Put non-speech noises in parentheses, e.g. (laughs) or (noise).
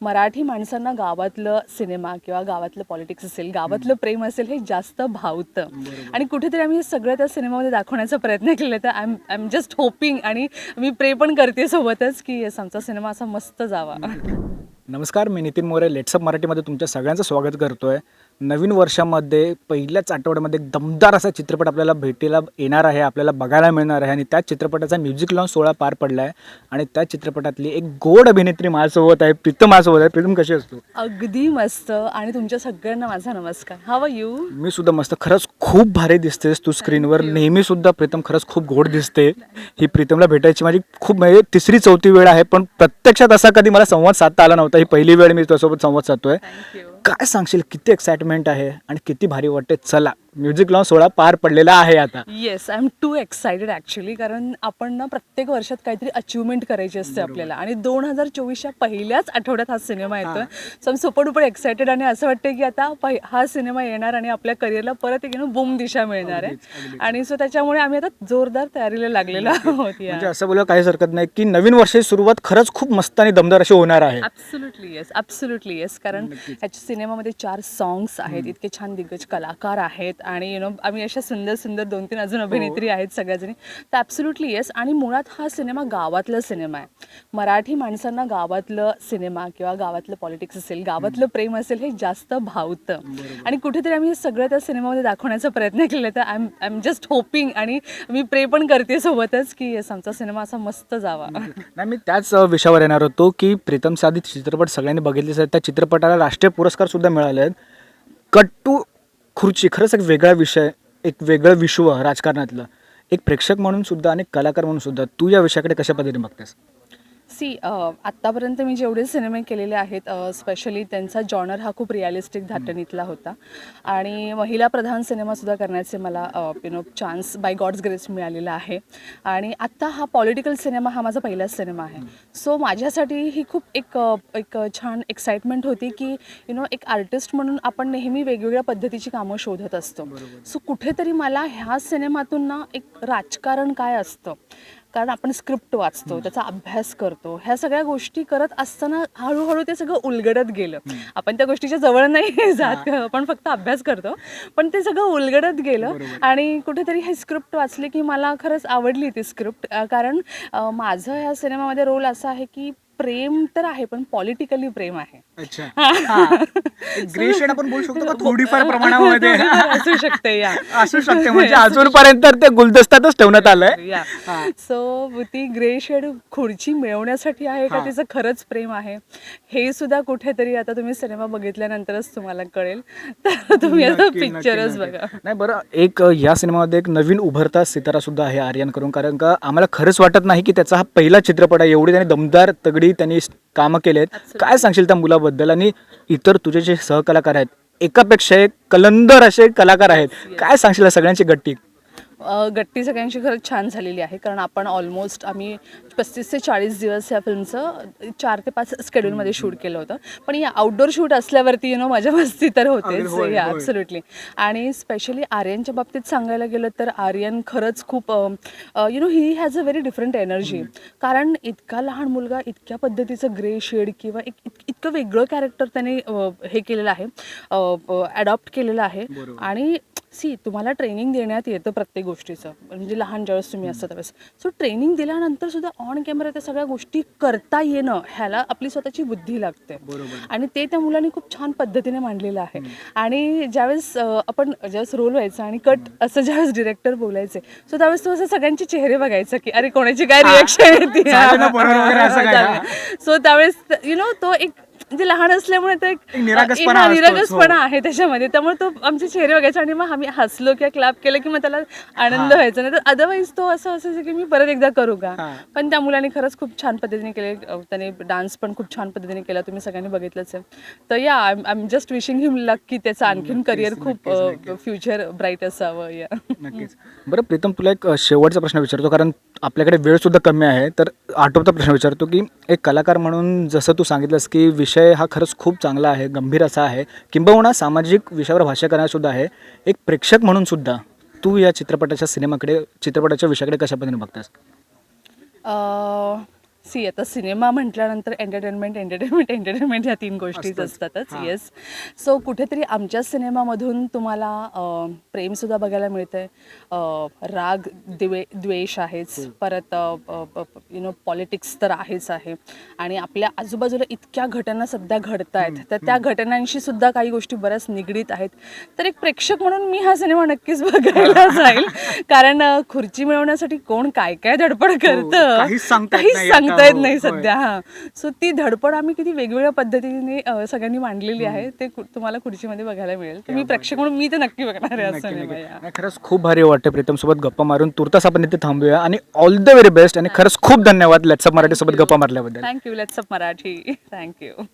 मराठी माणसांना गावातलं सिनेमा किंवा गावातलं पॉलिटिक्स असेल गावातलं प्रेम असेल हे जास्त भावतं. आणि कुठेतरी आम्ही हे सगळं त्या सिनेमामध्ये दाखवण्याचा प्रयत्न केला तर I am I am just hoping आणि मी प्रे पण करते सोबतच की येस आमचा सिनेमा असा मस्त जावा. नमस्कार मी नितीन मोरे. लेट्सअप मराठीमध्ये तुमच्या सगळ्यांचं स्वागत करतो आहे नवीन वर्षामध्ये पहिल्याच आठवड्यामध्ये एक दमदार असा चित्रपट आपल्याला भेटीला येणार आहे आपल्याला बघायला मिळणार आहे आणि त्या चित्रपटाचा म्युझिक लॉन्च सोहळा पार पडला आहे आणि त्या चित्रपटातली एक गोड अभिनेत्री माझ्यासोबत आहे प्रीतम माझ्यासोबत आहे. प्रीतम कशी असतो अगदी मस्त आणि तुमच्या सगळ्यांना माझा नमस्कार. हाव यू मी सुद्धा मस्त. खरंच खूप भारी दिसतेस तू स्क्रीनवर. नेहमी सुद्धा प्रीतम खरंच खूप गोड दिसते. ही प्रीतमला भेटायची माझी खूप म्हणजे तिसरी चौथी वेळ आहे पण प्रत्यक्षात असा कधी मला संवाद साधता आला नव्हता. ही पहिली वेळ मी तुझ्यासोबत संवाद साधतोय. काय सांगशील? किती एक्साइटमेंट आहे आणि किती भारी वाटते चला. म्युझिक लॉन्च सोहळा पार पडलेला आहे आता. Yes I am too excited actually कारण आपण ना प्रत्येक वर्षात काहीतरी अचिव्हमेंट करायची असते आपल्याला. आणि दोन हजार चोवीसच्या पहिल्याच आठवड्यात हा सिनेमा येतोय. सो आम सुपर डुपर एक्सायटेड आणि असं वाटतं की आता हा सिनेमा येणार आणि आपल्या करिअरला परत एक बूम दिशा मिळणार आहे. आणि सो त्याच्यामुळे आम्ही आता जोरदार तयारीला लागलेलो आहोत म्हणजे असं बोलायला काहीच हरकत नाही की नवीन वर्षाची सुरुवात खरंच खूप मस्त आणि दमदार अशी होणार आहे. ॲब्सुल्युटली येस ॲब्सुल्युटली येस कारण ह्याच्या सिनेमामध्ये चार सॉंग्स आहेत. इतके छान दिग्गज कलाकार आहेत आणि यु नो आम्ही अशा सुंदर सुंदर दोन तीन अजून अभिनेत्री आहेत सगळ्याजणी. तर ॲब्सुल्युटली येस आणि मुळात हा सिनेमा गावातला सिनेमा आहे. मराठी माणसांना गावातलं सिनेमा किंवा गावातलं पॉलिटिक्स असेल गावातलं प्रेम असेल हे जास्त भावतं. आणि कुठेतरी आम्ही हे सगळं त्या सिनेमामध्ये दाखवण्याचा प्रयत्न केला तर I am I am just hoping आणि मी प्रे पण करते सोबतच की येस आमचा सिनेमा असा मस्त जावा. नाही मी त्याच विषयावर येणार होतो की प्रीतमचा आधी चित्रपट सगळ्यांनी बघितलेच आहेत. त्या चित्रपटाला राष्ट्रीय पुरस्कार सुद्धा मिळाले आहेत कट्टू खुर्ची खरंच एक वेगळा विषय एक वेगळं विश्व राजकारणातलं. एक प्रेक्षक म्हणून सुद्धा आणि कलाकार म्हणून सुद्धा तू या विषयाकडे कशा पद्धतीने बघतेस? सी आत्तापर्यंत मी जेवढे सिनेमे केलेले आहेत स्पेशली त्यांचा जॉनर हा खूप रिअलिस्टिक धाटणीतला होता. आणि महिला प्रधान सिनेमासुद्धा करण्याचे मला you know chance by God's grace मिळालेला आहे. आणि आत्ता हा पॉलिटिकल सिनेमा हा माझा पहिलाच सिनेमा आहे. सो माझ्यासाठी ही खूप एक एक छान एक्साइटमेंट होती की यु नो एक आर्टिस्ट म्हणून आपण नेहमी वेगवेगळ्या पद्धतीची कामं शोधत असतो. सो कुठेतरी मला ह्या सिनेमातून ना एक राजकारण काय असतं? कारण आपण स्क्रिप्ट वाचतो त्याचा अभ्यास करतो ह्या सगळ्या गोष्टी करत असताना हळूहळू ते सगळं उलगडत गेलं. आपण त्या गोष्टीच्या जवळ नाही (laughs) जात आपण फक्त अभ्यास करतो पण ते सगळं उलगडत गेलं आणि कुठेतरी हे स्क्रिप्ट वाचले की मला खरंच आवडली ती स्क्रिप्ट. कारण माझं ह्या सिनेमामध्ये रोल असा आहे की प्रेम तर आहे पण पॉलिटिकली प्रेम आहे. अच्छा. ग्रे शेड आपण बोलू शकतो का थोडीफार प्रमाणामध्ये? (laughs) असू शकते या. असू शकते म्हणजे अजूनपर्यंत ते गुलदस्त्यातच ठेवण्यात आलंय. सो ती ग्रे शेड खुर्ची मिळवण्यासाठी आहे का तिचं खरंच प्रेम आहे? हे सुद्धा कुठेतरी आता तुम्ही सिनेमा बघितल्यानंतरच तुम्हाला कळेल. तर तुम्ही आता पिक्चरच. बघा. नाही बरं एक या सिनेमामध्ये एक नवीन उभरता सितारा सुद्धा आहे आर्यन करून कारण का आम्हाला खरंच वाटत नाही की त्याचा हा पहिला चित्रपट आहे. एवढी त्याने दमदार तगडी त्यांनी स- कामं केले आहेत काय सांगशील त्या मुलाबद्दल? आणि इतर तुझे जे सहकलाकार आहेत एकापेक्षा एक कलंदर असे कलाकार आहेत. काय सांगशील सगळ्यांची गट्टी? गट्टी सगळ्यांची खरंच छान झालेली आहे. कारण आपण ऑलमोस्ट आम्ही पस्तीस ते चाळीस दिवस या फिल्मचं चार ते पाच स्केड्यूलमध्ये शूट केलं होतं. पण या आउटडोर शूट असल्यावरती यु नो माझ्या मस्ती तर होतेच. या. ॲब्सोल्युटली आणि स्पेशली आर्यनच्या बाबतीत सांगायला गेलं तर आर्यन खरंच खूप you know he has a very different energy कारण इतका लहान मुलगा इतक्या पद्धतीचं ग्रे शेड किंवा एक इत- इतकं वेगळं कॅरेक्टर त्याने हे केलेलं आहे ॲडॉप्ट केलेलं आहे. आणि सी तुम्हाला ट्रेनिंग देण्यात येतं प्रत्येक गोष्टीचं. म्हणजे लहान ज्यावेळेस तुम्ही असता त्यावेळेस. सो ट्रेनिंग दिल्यानंतर सुद्धा ऑन कॅमेरा त्या सगळ्या गोष्टी करता येणं ह्याला आपली स्वतःची बुद्धी लागते. आणि ते त्या मुलांनी खूप छान पद्धतीने मांडलेलं आहे. आणि ज्यावेळेस आपण ज्यावेळेस रोल व्हायचा आणि कट असं ज्यावेळेस डिरेक्टर बोलायचे सो त्यावेळेस तो असं सगळ्यांचे चेहरे बघायचा की अरे कोणाची काय रिएक्शन झालं ना बरोबर वगैरे असं (laughs) काय? सो त्यावेळेस यु नो तो एक म्हणजे लहान असल्यामुळे तो निरागसपणा हा, आहे त्याच्यामध्ये. त्यामुळे तो आमचे चेहरे बघायचा आणि मग आम्ही हसलो किंवा क्लॅप केलं की मग त्याला आनंद व्हायचा. नाही तर अदरवाईज तो असं असायचं की मी परत एकदा करू का. पण त्या मुलाने खरंच खूप छान पद्धतीने केले. त्याने डान्स पण खूप छान पद्धतीने केला. तुम्ही सगळ्यांनी बघितलंच आहे तर या I am just wishing him luck की त्याचं आणखीन करिअर खूप फ्युचर ब्राईट असावं या. नक्कीच. बरं प्रीतम तुला एक शेवटचा प्रश्न विचारतो. कारण आपल्याकडे वेळ सुद्धा कमी आहे. तर आठवता प्रश्न विचारतो की एक कलाकार म्हणून जसं तू सांगितलंस की विषय हा खरंच खूप चांगला आहे गंभीर असा आहे. किंबहुना सामाजिक विषयावर भाष्य करण्यासुद्धा आहे. एक प्रेक्षक म्हणून सुद्धा तू या चित्रपटाच्या सिनेमाकडे चित्रपटाच्या विषयाकडे कशा पद्धतीने बघतास सी आता सिनेमा म्हटल्यानंतर एंटरटेनमेंट एंटरटेनमेंट एंटरटेनमेंट ह्या तीन गोष्टीच. असतातच. येस सो कुठेतरी आमच्या सिनेमामधून तुम्हाला प्रेमसुद्धा बघायला मिळतंय. राग दिवे द्वेष आहेच. परत यु नो पॉलिटिक्स तर आहेच आहे. आणि आपल्या आजूबाजूला इतक्या घटना सध्या घडत आहेत तर त्या घटनांशी सुद्धा काही गोष्टी बऱ्याच निगडीत आहेत. तर एक प्रेक्षक म्हणून मी हा सिनेमा नक्कीच बघायला (laughs) जाईल. कारण खुर्ची मिळवण्यासाठी कोण काय काय धडपड करतं? हो, काहीच सांगता सांगता येत हो, नाही. सध्या हा. सो ती धडपड आम्ही किती वेगवेगळ्या पद्धतीने सगळ्यांनी मांडलेली आहे ते तुम्हाला खुर्चीमध्ये बघायला मिळेल. मी प्रेक्षक म्हणून मी तर नक्की बघणार आहे खरंच खूप भारी वाटतं प्रीतम सोबत गप्पा मारून. तुर्तास आपण इथे थांबूया आणि ऑल द व्हेरी बेस्ट आणि खरंच खूप धन्यवाद. लेट्सअप मराठी सोबत गप्पा मारल्याबद्दल. Thank you let's up Marathi. Thank you